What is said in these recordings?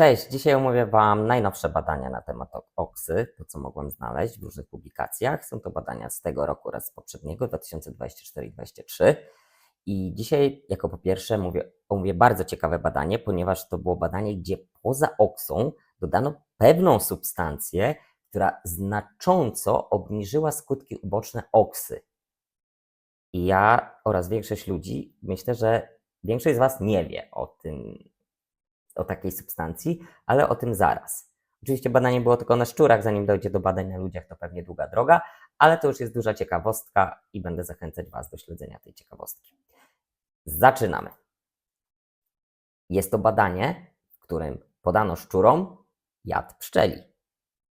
Cześć, dzisiaj omówię Wam najnowsze badania na temat ok- oksy, to co mogłem znaleźć w różnych publikacjach. Są to badania z tego roku oraz z poprzedniego, 2024-2023. I dzisiaj, jako po pierwsze, mówię, omówię bardzo ciekawe badanie, ponieważ to było badanie, gdzie poza oksą dodano pewną substancję, która znacząco obniżyła skutki uboczne oksy. I ja oraz większość ludzi, myślę, że większość z Was nie wie o tym, o takiej substancji, ale o tym zaraz. Oczywiście badanie było tylko na szczurach, zanim dojdzie do badań na ludziach, to pewnie długa droga, ale to już jest duża ciekawostka i będę zachęcać Was do śledzenia tej ciekawostki. Zaczynamy. Jest to badanie, w którym podano szczurom jad pszczeli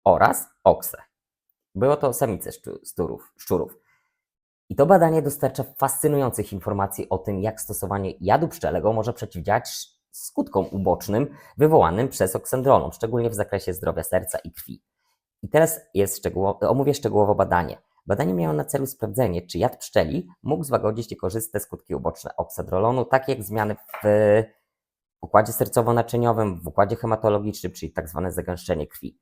oraz oksę. Było to samice szczu- szczurów, szczurów. I to badanie dostarcza fascynujących informacji o tym, jak stosowanie jadu pszczelego może przeciwdziałać skutkom ubocznym wywołanym przez oksendrolon, szczególnie w zakresie zdrowia serca i krwi. I teraz jest szczegółowo, omówię szczegółowo badanie. Badanie miało na celu sprawdzenie, czy jad pszczeli mógł złagodzić niekorzystne skutki uboczne oksandrolonu, takie jak zmiany w układzie sercowo-naczyniowym, w układzie hematologicznym, czyli tak zwane zagęszczenie krwi.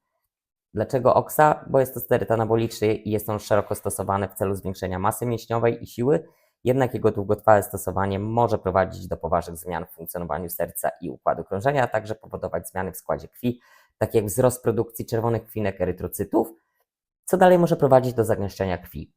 Dlaczego oksa? Bo jest to steryt anaboliczny i jest on szeroko stosowany w celu zwiększenia masy mięśniowej i siły, jednak jego długotrwałe stosowanie może prowadzić do poważnych zmian w funkcjonowaniu serca i układu krążenia, a także powodować zmiany w składzie krwi, takie jak wzrost produkcji czerwonych krwinek erytrocytów, co dalej może prowadzić do zagęszczenia krwi.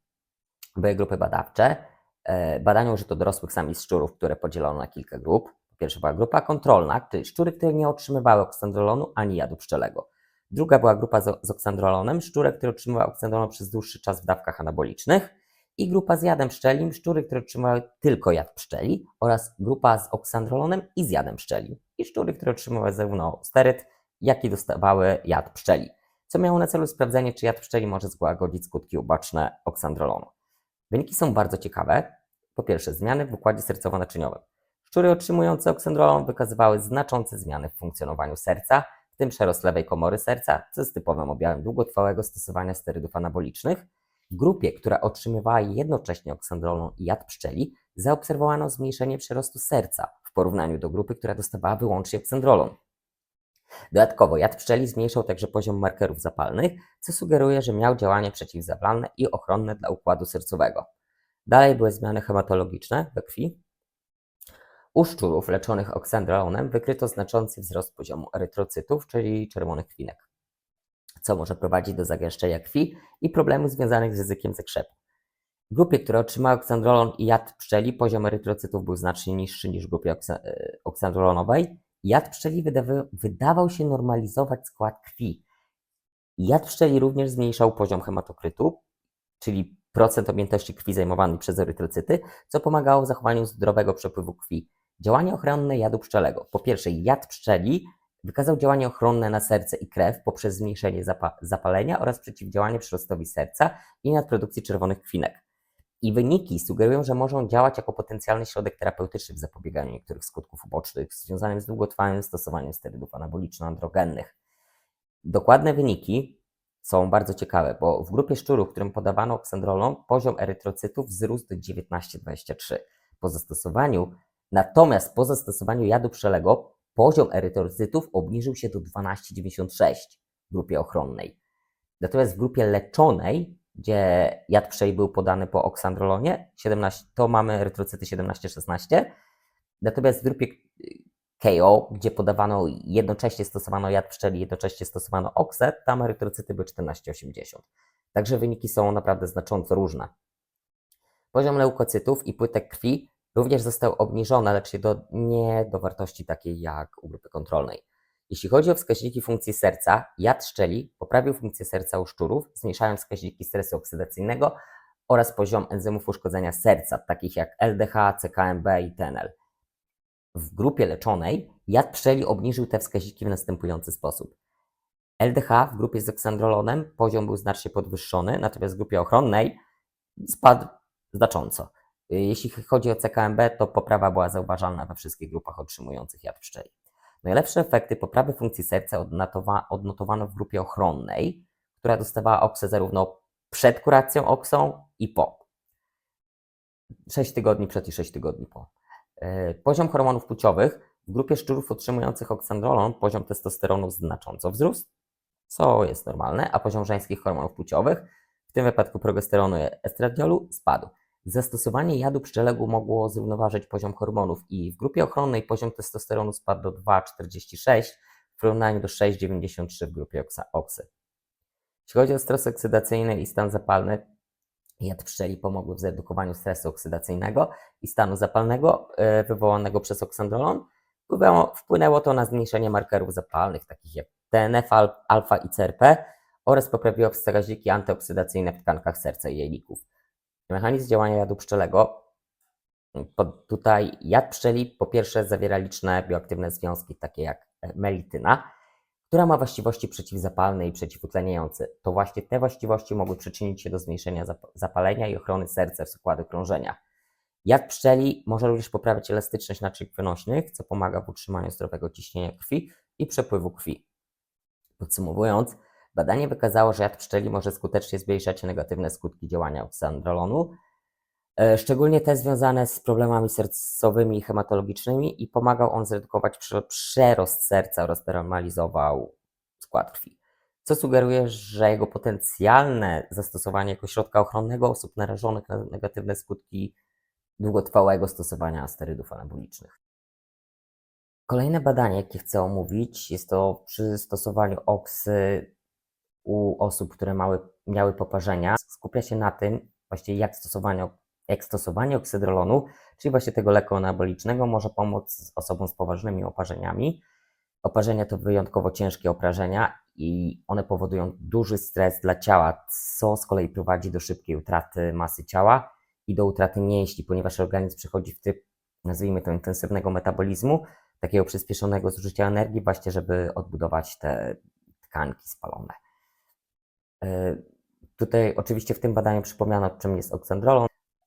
Były grupy badawcze. E, Badania użyto dorosłych samic szczurów, które podzielono na kilka grup. Po pierwsze była grupa kontrolna, czyli szczury, które nie otrzymywały oksandrolonu ani jadu pszczelego. Druga była grupa z oksandrolonem, szczury, które otrzymywały oksandrolon przez dłuższy czas w dawkach anabolicznych. I grupa z jadem pszczelim, szczury, które otrzymywały tylko jad pszczeli oraz grupa z oksandrolonem i z jadem pszczeli. I szczury, które otrzymywały zarówno steryt, jak i dostawały jad pszczeli. Co miało na celu sprawdzenie, czy jad pszczeli może złagodzić skutki uboczne oksandrolonu. Wyniki są bardzo ciekawe. Po pierwsze, zmiany w układzie sercowo-naczyniowym. Szczury otrzymujące oksandrolon wykazywały znaczące zmiany w funkcjonowaniu serca, w tym przerost lewej komory serca, co jest typowym objawem długotrwałego stosowania sterydów anabolicznych. W grupie, która otrzymywała jednocześnie oksandrolon i jad pszczeli, zaobserwowano zmniejszenie przerostu serca w porównaniu do grupy, która dostawała wyłącznie oksandrolon. Dodatkowo jad pszczeli zmniejszał także poziom markerów zapalnych, co sugeruje, że miał działanie przeciwzapalne i ochronne dla układu sercowego. Dalej były zmiany hematologiczne we krwi. U szczurów leczonych oksandrolonem wykryto znaczący wzrost poziomu erytrocytów, czyli czerwonych krwinek, co może prowadzić do zagęszczenia krwi i problemów związanych z ryzykiem zakrzepu. W grupie, która otrzymała oksandrolon i jad pszczeli, poziom erytrocytów był znacznie niższy niż w grupie oksa- e, oksandrolonowej. Jad pszczeli wydawy, wydawał się normalizować skład krwi. Jad pszczeli również zmniejszał poziom hematokrytu, czyli procent objętości krwi zajmowanej przez erytrocyty, co pomagało w zachowaniu zdrowego przepływu krwi. Działanie ochronne jadu pszczelego. Po pierwsze, jad pszczeli wykazał działanie ochronne na serce i krew poprzez zmniejszenie zapa- zapalenia oraz przeciwdziałanie przyrostowi serca i nadprodukcji czerwonych krwinek. I wyniki sugerują, że mogą działać jako potencjalny środek terapeutyczny w zapobieganiu niektórych skutków ubocznych związanych z długotrwałym stosowaniem sterydów anaboliczno-androgennych. Dokładne wyniki są bardzo ciekawe, bo w grupie szczurów, którym podawano oksandrolon, poziom erytrocytów wzrósł do 19,23. Po zastosowaniu, natomiast po zastosowaniu jadu pszczelego poziom erytrocytów obniżył się do 12,96 w grupie ochronnej. Natomiast w grupie leczonej, gdzie jad pszczeli był podany po oksandrolonie, 17, to mamy erytrocyty 17-16. Natomiast w grupie KO, gdzie podawano jednocześnie stosowano jad pszczeli, jednocześnie stosowano okset, tam erytrocyty były 14,80. Także wyniki są naprawdę znacząco różne. Poziom leukocytów i płytek krwi również został obniżony, lecz do, nie do wartości takiej jak u grupy kontrolnej. Jeśli chodzi o wskaźniki funkcji serca, jad szczeli poprawił funkcję serca u szczurów, zmniejszając wskaźniki stresu oksydacyjnego oraz poziom enzymów uszkodzenia serca, takich jak LDH, CKMB i TNL. W grupie leczonej jad pszczeli obniżył te wskaźniki w następujący sposób. LDH w grupie z oksandrolonem poziom był znacznie podwyższony, natomiast w grupie ochronnej spadł znacząco. Jeśli chodzi o CKMB, to poprawa była zauważalna we wszystkich grupach otrzymujących jad pszczeli. Najlepsze efekty poprawy funkcji serca odnotowa- odnotowano w grupie ochronnej, która dostawała oksę zarówno przed kuracją oksą i po. 6 tygodni przed i 6 tygodni po. E, Poziom hormonów płciowych W grupie szczurów otrzymujących oksandrolon poziom testosteronu znacząco wzrósł, co jest normalne, a poziom żeńskich hormonów płciowych, w tym wypadku progesteronu i estradiolu, spadł. Zastosowanie jadu pszczelego mogło zrównoważyć poziom hormonów i w grupie ochronnej poziom testosteronu spadł do 2,46 w porównaniu do 6,93 w grupie oksy. Jeśli chodzi o stres oksydacyjny i stan zapalny, jad pszczeli pomogły w zredukowaniu stresu oksydacyjnego i stanu zapalnego e, wywołanego przez oksandrolon. Wpłynęło, wpłynęło to na zmniejszenie markerów zapalnych, takich jak TNF, al- alfa i CRP oraz poprawiło wskaźniki antyoksydacyjne w tkankach serca i jelików. Mechanizm działania jadu pszczelego. Pod, tutaj jad pszczeli po pierwsze zawiera liczne bioaktywne związki, takie jak e, melityna, która ma właściwości przeciwzapalne i przeciwutleniające. To właśnie te właściwości mogły przyczynić się do zmniejszenia zap- zapalenia i ochrony serca w układu krążenia. Jad pszczeli może również poprawiać elastyczność naczyń krwionośnych, co pomaga w utrzymaniu zdrowego ciśnienia krwi i przepływu krwi. Podsumowując, badanie wykazało, że jad pszczeli może skutecznie zmniejszać negatywne skutki działania oksandrolonu, e, szczególnie te związane z problemami sercowymi i hematologicznymi i pomagał on zredukować prze- przerost serca oraz normalizował skład krwi. Co sugeruje, że jego potencjalne zastosowanie jako środka ochronnego osób narażonych na negatywne skutki długotrwałego stosowania sterydów anabolicznych. Kolejne badanie, jakie chcę omówić, jest to przy stosowaniu oksy u osób, które mały, miały poparzenia. Skupia się na tym, właśnie jak stosowanie, jak stosowanie czyli właśnie tego leku anabolicznego, może pomóc osobom z poważnymi oparzeniami. Oparzenia to wyjątkowo ciężkie oprażenia i one powodują duży stres dla ciała, co z kolei prowadzi do szybkiej utraty masy ciała i do utraty mięśni, ponieważ organizm przechodzi w tryb, nazwijmy to, intensywnego metabolizmu, takiego przyspieszonego zużycia energii, właśnie żeby odbudować te tkanki spalone. E, Tutaj oczywiście w tym badaniu przypomniano, czym jest oksandrolon.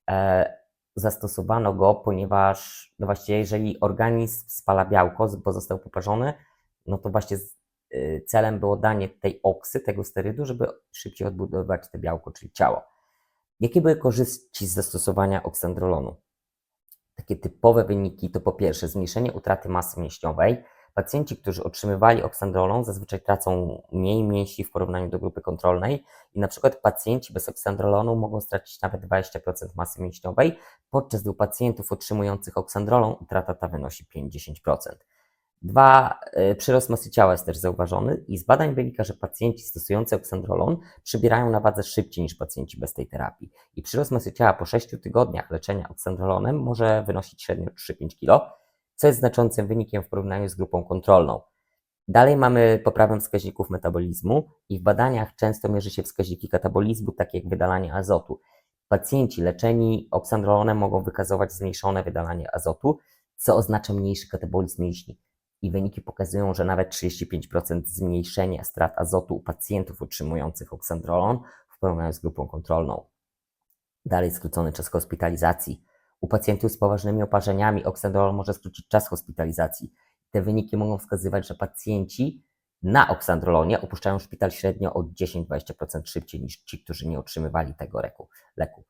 E, Zastosowano go, ponieważ no właśnie jeżeli organizm spala białko, bo został poparzony, no to właśnie y, celem było danie tej oksy, tego sterydu, żeby szybciej odbudować te białko, czyli ciało. Jakie były korzyści z zastosowania oksandrolonu? Takie typowe wyniki to po pierwsze zmniejszenie utraty masy mięśniowej. Pacjenci, którzy otrzymywali oksandrolon, zazwyczaj tracą mniej mięśni w porównaniu do grupy kontrolnej i na przykład pacjenci bez oksandrolonu mogą stracić nawet 20% masy mięśniowej, podczas gdy u pacjentów otrzymujących oksandrolon utrata ta wynosi 5-10%. Dwa, y, przyrost masy ciała jest też zauważony i z badań wynika, że pacjenci stosujący oksandrolon przybierają na wadze szybciej niż pacjenci bez tej terapii. I przyrost masy ciała po 6 tygodniach leczenia oksandrolonem może wynosić średnio 3-5 kg, co jest znaczącym wynikiem w porównaniu z grupą kontrolną. Dalej mamy poprawę wskaźników metabolizmu i w badaniach często mierzy się wskaźniki katabolizmu, takie jak wydalanie azotu. Pacjenci leczeni oksandrolonem mogą wykazywać zmniejszone wydalanie azotu, co oznacza mniejszy katabolizm mięśni. I wyniki pokazują, że nawet 35% zmniejszenia strat azotu u pacjentów otrzymujących oksandrolon w porównaniu z grupą kontrolną. Dalej skrócony czas hospitalizacji. U pacjentów z poważnymi oparzeniami oksandrolon może skrócić czas hospitalizacji. Te wyniki mogą wskazywać, że pacjenci na oksandrolonie opuszczają szpital średnio o 10-20% szybciej niż ci, którzy nie otrzymywali tego leku.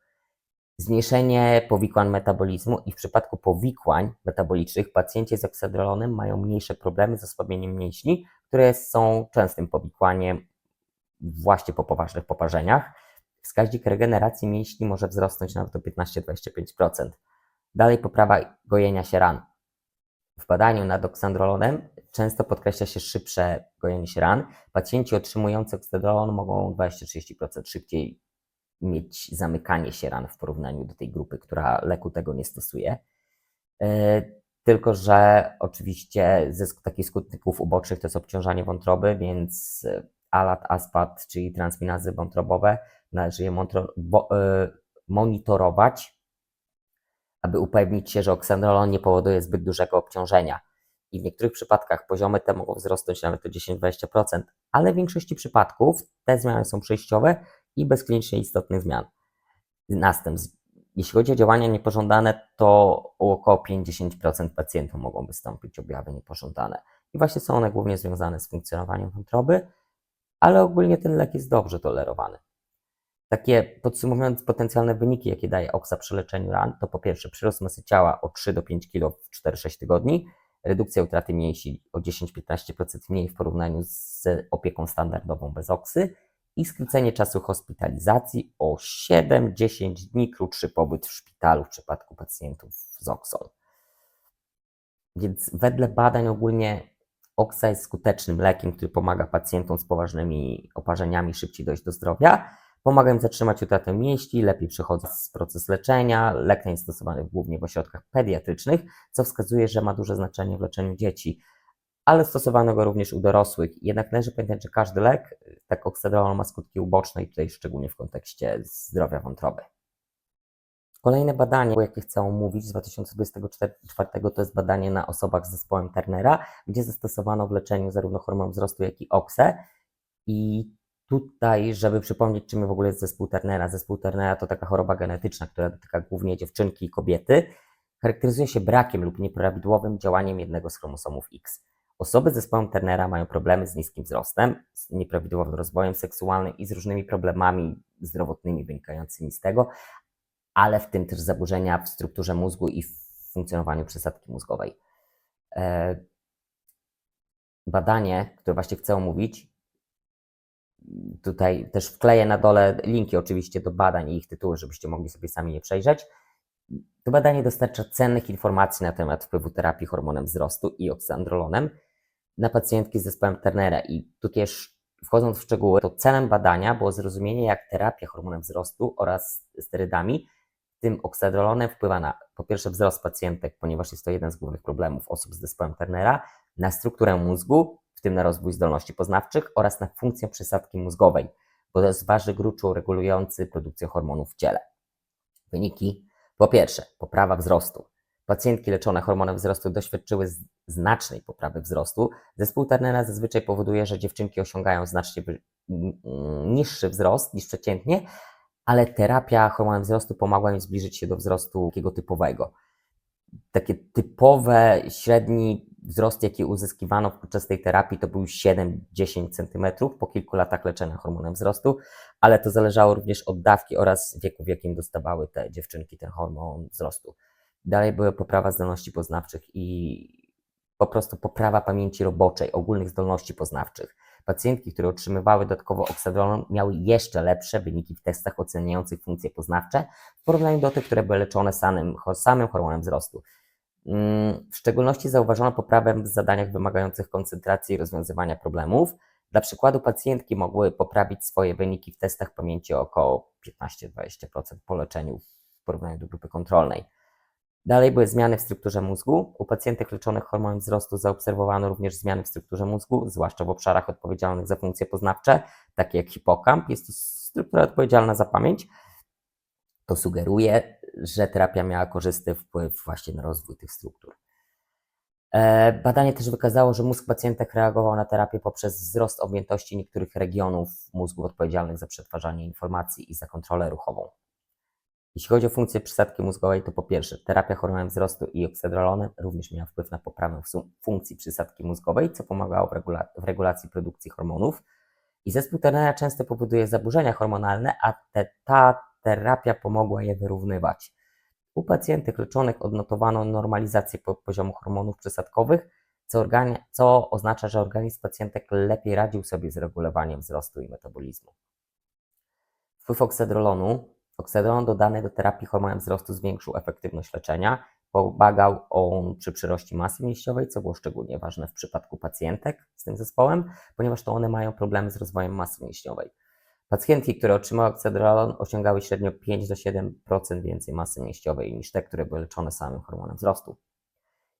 Zmniejszenie powikłań metabolizmu i w przypadku powikłań metabolicznych pacjenci z oksandrolonem mają mniejsze problemy z osłabieniem mięśni, które są częstym powikłaniem właśnie po poważnych poparzeniach. Wskaźnik regeneracji mięśni może wzrosnąć nawet o 15-25%. Dalej poprawa gojenia się ran. W badaniu nad oksandrolonem często podkreśla się szybsze gojenie się ran. Pacjenci otrzymujący oksandrolon mogą 20-30% szybciej mieć zamykanie się ran w porównaniu do tej grupy, która leku tego nie stosuje. E, Tylko, że oczywiście ze takich skutków ubocznych to jest obciążanie wątroby, więc alat, aspat, czyli transminazy wątrobowe, należy je e, monitorować, aby upewnić się, że oksandrolon nie powoduje zbyt dużego obciążenia. I w niektórych przypadkach poziomy te mogą wzrosnąć nawet o 10-20%, ale w większości przypadków te zmiany są przejściowe i bez klinicznie istotnych zmian. Następstw. Jeśli chodzi o działania niepożądane, to około 50% pacjentów mogą wystąpić objawy niepożądane. I właśnie są one głównie związane z funkcjonowaniem wątroby, ale ogólnie ten lek jest dobrze tolerowany. Takie podsumowując potencjalne wyniki, jakie daje oksa przy leczeniu ran, to po pierwsze przyrost masy ciała o 3 do 5 kg w 4-6 tygodni, redukcja utraty mięśni o 10-15% mniej w porównaniu z opieką standardową bez oksy i skrócenie czasu hospitalizacji o 7-10 dni krótszy pobyt w szpitalu w przypadku pacjentów z oksą. Więc wedle badań ogólnie oksa jest skutecznym lekiem, który pomaga pacjentom z poważnymi oparzeniami szybciej dojść do zdrowia. Pomaga im zatrzymać utratę mięśni, lepiej przechodzić proces leczenia. Lek ten jest stosowany głównie w ośrodkach pediatrycznych, co wskazuje, że ma duże znaczenie w leczeniu dzieci, ale stosowano go również u dorosłych. Jednak należy pamiętać, że każdy lek, tak oksedrolol, ma skutki uboczne i tutaj szczególnie w kontekście zdrowia wątroby. Kolejne badanie, o jakie chcę omówić z 2024 to jest badanie na osobach z zespołem Turnera, gdzie zastosowano w leczeniu zarówno hormon wzrostu, jak i OXE. I tutaj, żeby przypomnieć, czym w ogóle jest zespół Turnera. Zespół Turnera to taka choroba genetyczna, która dotyka głównie dziewczynki i kobiety. Charakteryzuje się brakiem lub nieprawidłowym działaniem jednego z chromosomów X. Osoby z zespołem Turnera mają problemy z niskim wzrostem, z nieprawidłowym rozwojem seksualnym i z różnymi problemami zdrowotnymi wynikającymi z tego, ale w tym też zaburzenia w strukturze mózgu i w funkcjonowaniu przesadki mózgowej. E, badanie, które właśnie chcę omówić, tutaj też wkleję na dole linki oczywiście do badań i ich tytuły, żebyście mogli sobie sami je przejrzeć. To badanie dostarcza cennych informacji na temat wpływu terapii hormonem wzrostu i oksandrolonem na pacjentki z zespołem Turnera i tutaj wchodząc w szczegóły, to celem badania było zrozumienie, jak terapia hormonem wzrostu oraz sterydami tym oksadrolonem wpływa na po pierwsze wzrost pacjentek, ponieważ jest to jeden z głównych problemów osób z zespołem Turnera, na strukturę mózgu, w tym na rozwój zdolności poznawczych oraz na funkcję przysadki mózgowej, bo to jest ważny gruczoł regulujący produkcję hormonów w ciele. Wyniki po pierwsze, poprawa wzrostu. Pacjentki leczone hormonem wzrostu doświadczyły znacznej poprawy wzrostu. Zespół Turnera zazwyczaj powoduje, że dziewczynki osiągają znacznie niższy wzrost niż przeciętnie, ale terapia hormonem wzrostu pomagła mi zbliżyć się do wzrostu takiego typowego. Takie typowe, średni wzrost, jaki uzyskiwano podczas tej terapii, to był 7-10 cm po kilku latach leczenia hormonem wzrostu, ale to zależało również od dawki oraz wieku, w jakim dostawały te dziewczynki ten hormon wzrostu. Dalej była poprawa zdolności poznawczych i po prostu poprawa pamięci roboczej, ogólnych zdolności poznawczych. Pacjentki, które otrzymywały dodatkowo oksadrolon, miały jeszcze lepsze wyniki w testach oceniających funkcje poznawcze w porównaniu do tych, które były leczone samym, samym hormonem wzrostu. Mm, w szczególności zauważono poprawę w zadaniach wymagających koncentracji i rozwiązywania problemów. Dla przykładu, pacjentki mogły poprawić swoje wyniki w testach pamięci o około 15-20% po leczeniu w porównaniu do grupy kontrolnej. Dalej były zmiany w strukturze mózgu. U pacjentek leczonych hormonem wzrostu zaobserwowano również zmiany w strukturze mózgu, zwłaszcza w obszarach odpowiedzialnych za funkcje poznawcze, takie jak hipokamp. Jest to struktura odpowiedzialna za pamięć. To sugeruje, że terapia miała korzystny wpływ właśnie na rozwój tych struktur. E, badanie też wykazało, że mózg pacjentek reagował na terapię poprzez wzrost objętości niektórych regionów mózgu odpowiedzialnych za przetwarzanie informacji i za kontrolę ruchową. Jeśli chodzi o funkcję przysadki mózgowej, to po pierwsze, terapia hormonem wzrostu i oksedrolonem również miała wpływ na poprawę funkcji przysadki mózgowej, co pomagało w, regula w regulacji produkcji hormonów. I zespół Turnera często powoduje zaburzenia hormonalne, a te, ta terapia pomogła je wyrównywać. U pacjentów leczonych odnotowano normalizację poziomu hormonów przysadkowych, co, co oznacza, że organizm pacjentek lepiej radził sobie z regulowaniem wzrostu i metabolizmu. Wpływ oksedrolonu Oksedron dodany do terapii hormonem wzrostu zwiększył efektywność leczenia. Pomagał on przy przyroście masy mięśniowej, co było szczególnie ważne w przypadku pacjentek z tym zespołem, ponieważ to one mają problemy z rozwojem masy mięśniowej. Pacjentki, które otrzymały oksedrolon, osiągały średnio 5 do 7% więcej masy mięśniowej niż te, które były leczone samym hormonem wzrostu.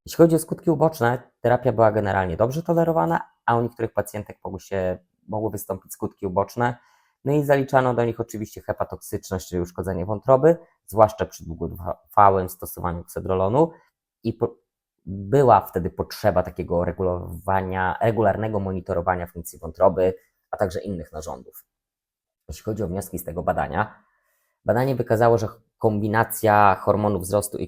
Jeśli chodzi o skutki uboczne, terapia była generalnie dobrze tolerowana, a u niektórych pacjentek mogły, się, mogły wystąpić skutki uboczne, no i zaliczano do nich oczywiście hepatoksyczność, czyli uszkodzenie wątroby, zwłaszcza przy długotrwałym stosowaniu ksedrolonu i po, była wtedy potrzeba takiego regulowania, regularnego monitorowania funkcji wątroby, a także innych narządów. Jeśli chodzi o wnioski z tego badania, badanie wykazało, że kombinacja hormonów wzrostu i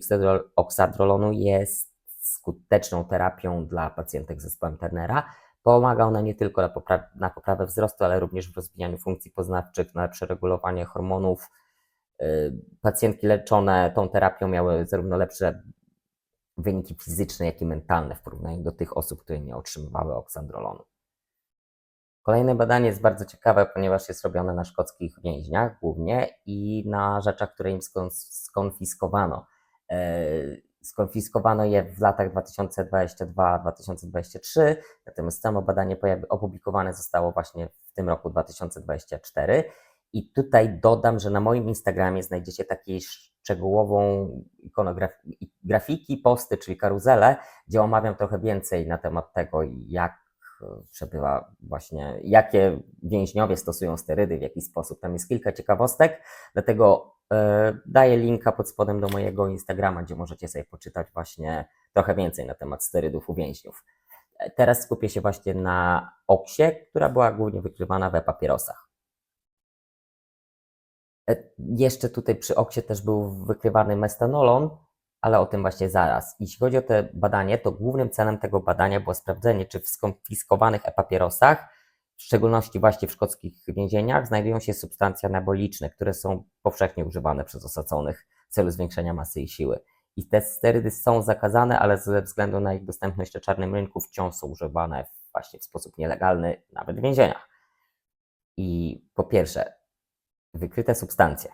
oksadrolonu jest skuteczną terapią dla pacjentek z zespołem Turnera, Pomaga ona nie tylko na, na poprawę wzrostu, ale również w rozwijaniu funkcji poznawczych, na lepsze regulowanie hormonów. Y, pacjentki leczone tą terapią miały zarówno lepsze wyniki fizyczne, jak i mentalne w porównaniu do tych osób, które nie otrzymywały oksandrolonu. Kolejne badanie jest bardzo ciekawe, ponieważ jest robione na szkockich więźniach głównie i na rzeczach, które im skon- skonfiskowano. E, Skonfiskowano je w latach 2022-2023, natomiast samo badanie opublikowane zostało właśnie w tym roku 2024. I tutaj dodam, że na moim Instagramie znajdziecie taką szczegółową ikonografię, grafiki, posty, czyli karuzele, gdzie omawiam trochę więcej na temat tego, jak przebywa właśnie, jakie więźniowie stosują sterydy, w jaki sposób. Tam jest kilka ciekawostek, dlatego e, daję linka pod spodem do mojego Instagrama, gdzie możecie sobie poczytać właśnie trochę więcej na temat sterydów u więźniów. E, Teraz skupię się właśnie na oksie, która była głównie wykrywana we papierosach. E, Jeszcze tutaj przy oksie też był wykrywany mestanolon, ale o tym właśnie zaraz. Jeśli chodzi o te badanie, to głównym celem tego badania było sprawdzenie, czy w skonfiskowanych e-papierosach, w szczególności właśnie w szkockich więzieniach, znajdują się substancje anaboliczne, które są powszechnie używane przez osadzonych w celu zwiększenia masy i siły. I te sterydy są zakazane, ale ze względu na ich dostępność na czarnym rynku wciąż są używane właśnie w sposób nielegalny, nawet w więzieniach. I po pierwsze, wykryte substancje.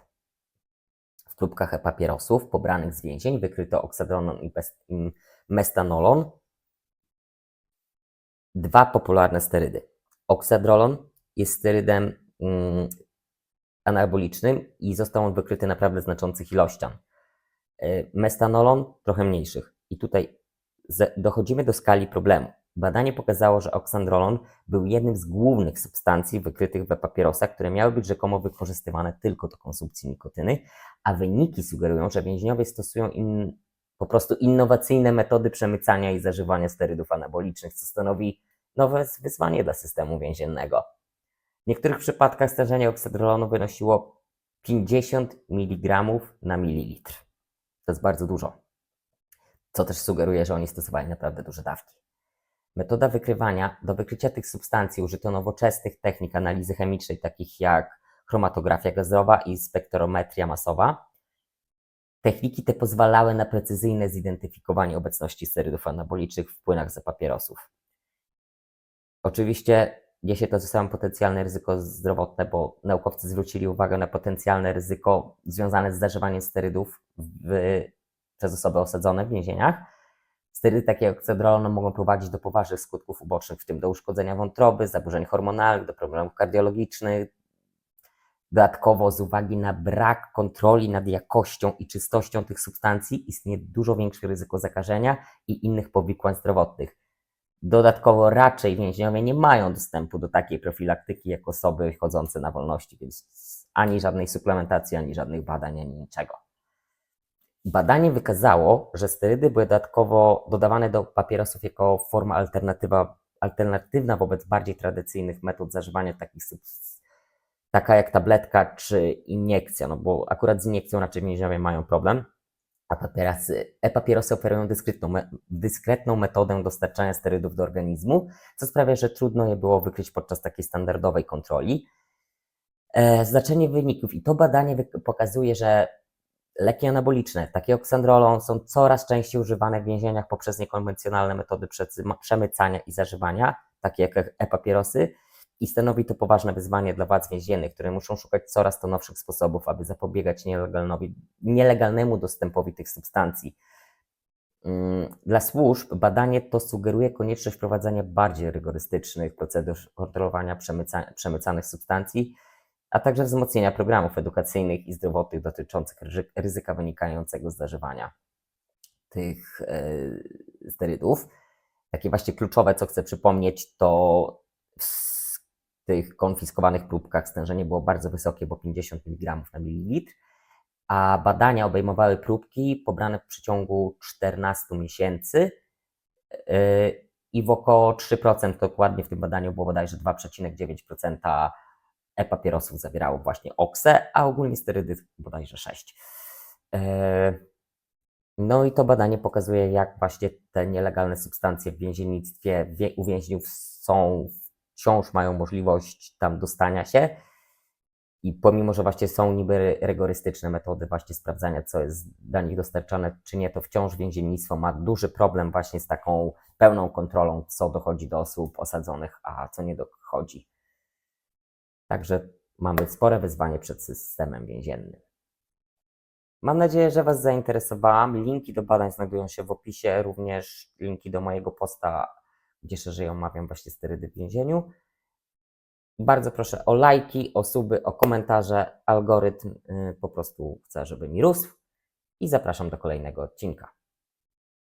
W próbkach e-papierosów pobranych z więzień wykryto oksadronon i mestanolon, dwa popularne sterydy. Oksadrolon jest sterydem mm, anabolicznym i został on wykryty naprawdę znaczących ilościach. Y, Mestanolon trochę mniejszych. I tutaj dochodzimy do skali problemu. Badanie pokazało, że oksandrolon był jednym z głównych substancji wykrytych we papierosach, które miały być rzekomo wykorzystywane tylko do konsumpcji nikotyny, a wyniki sugerują, że więźniowie stosują in, po prostu innowacyjne metody przemycania i zażywania sterydów anabolicznych, co stanowi nowe wyzwanie dla systemu więziennego. W niektórych przypadkach stężenie oksadrolonu wynosiło 50 mg na mililitr. To jest bardzo dużo. Co też sugeruje, że oni stosowali naprawdę duże dawki. Metoda wykrywania. Do wykrycia tych substancji użyto nowoczesnych technik analizy chemicznej, takich jak chromatografia gazowa i spektrometria masowa. Techniki te pozwalały na precyzyjne zidentyfikowanie obecności sterydów anabolicznych w płynach z papierosów. Oczywiście niesie to ze sobą potencjalne ryzyko zdrowotne, bo naukowcy zwrócili uwagę na potencjalne ryzyko związane z zażywaniem sterydów w, przez osoby osadzone w więzieniach. Sterydy takie jak oksadrolon mogą prowadzić do poważnych skutków ubocznych, w tym do uszkodzenia wątroby, zaburzeń hormonalnych, do problemów kardiologicznych. Dodatkowo, z uwagi na brak kontroli nad jakością i czystością tych substancji, istnieje dużo większe ryzyko zakażenia i innych powikłań zdrowotnych. Dodatkowo raczej więźniowie nie mają dostępu do takiej profilaktyki jak osoby chodzące na wolności, więc ani żadnej suplementacji, ani żadnych badań, ani niczego. Badanie wykazało, że sterydy były dodatkowo dodawane do papierosów jako forma alternatywa, alternatywna wobec bardziej tradycyjnych metod zażywania takich substancji, taka jak tabletka czy iniekcja, no bo akurat z iniekcją raczej więźniowie mają problem, a papierosy, e-papierosy oferują dyskretną, me- dyskretną metodę dostarczania sterydów do organizmu, co sprawia, że trudno je było wykryć podczas takiej standardowej kontroli. E, znaczenie wyników i to badanie pokazuje, że leki anaboliczne, takie jak oksandrolon, są coraz częściej używane w więzieniach poprzez niekonwencjonalne metody przemycania i zażywania, takie jak e-papierosy, i stanowi to poważne wyzwanie dla władz więziennych, które muszą szukać coraz to nowszych sposobów, aby zapobiegać nielegalnemu dostępowi tych substancji. Mm, Dla służb badanie to sugeruje konieczność wprowadzania bardziej rygorystycznych procedur kontrolowania przemyca, przemycanych substancji, a także wzmocnienia programów edukacyjnych i zdrowotnych dotyczących ryzy- ryzyka wynikającego z zażywania tych e, sterydów. Takie właśnie kluczowe, co chcę przypomnieć, to tych konfiskowanych próbkach stężenie było bardzo wysokie, bo 50 mg na mililitr, a badania obejmowały próbki pobrane w przeciągu 14 miesięcy yy, i w około 3%, dokładnie w tym badaniu było bodajże 2,9% e-papierosów zawierało właśnie oksę, a ogólnie sterydy bodajże 6. Yy, No i to badanie pokazuje, jak właśnie te nielegalne substancje w więziennictwie wie- u więźniów są, wciąż mają możliwość tam dostania się I pomimo, że właśnie są niby ry- rygorystyczne metody właśnie sprawdzania, co jest dla nich dostarczane, czy nie, to wciąż więziennictwo ma duży problem właśnie z taką pełną kontrolą, co dochodzi do osób osadzonych, a co nie dochodzi. Także mamy spore wyzwanie przed systemem więziennym. Mam nadzieję, że Was zainteresowałam. Linki do badań znajdują się w opisie, również linki do mojego posta, gdzie szerzej omawiam właśnie sterydy w więzieniu. Bardzo proszę o lajki, o suby, o komentarze. Algorytm y, po prostu chce, żeby mi rósł. I zapraszam do kolejnego odcinka.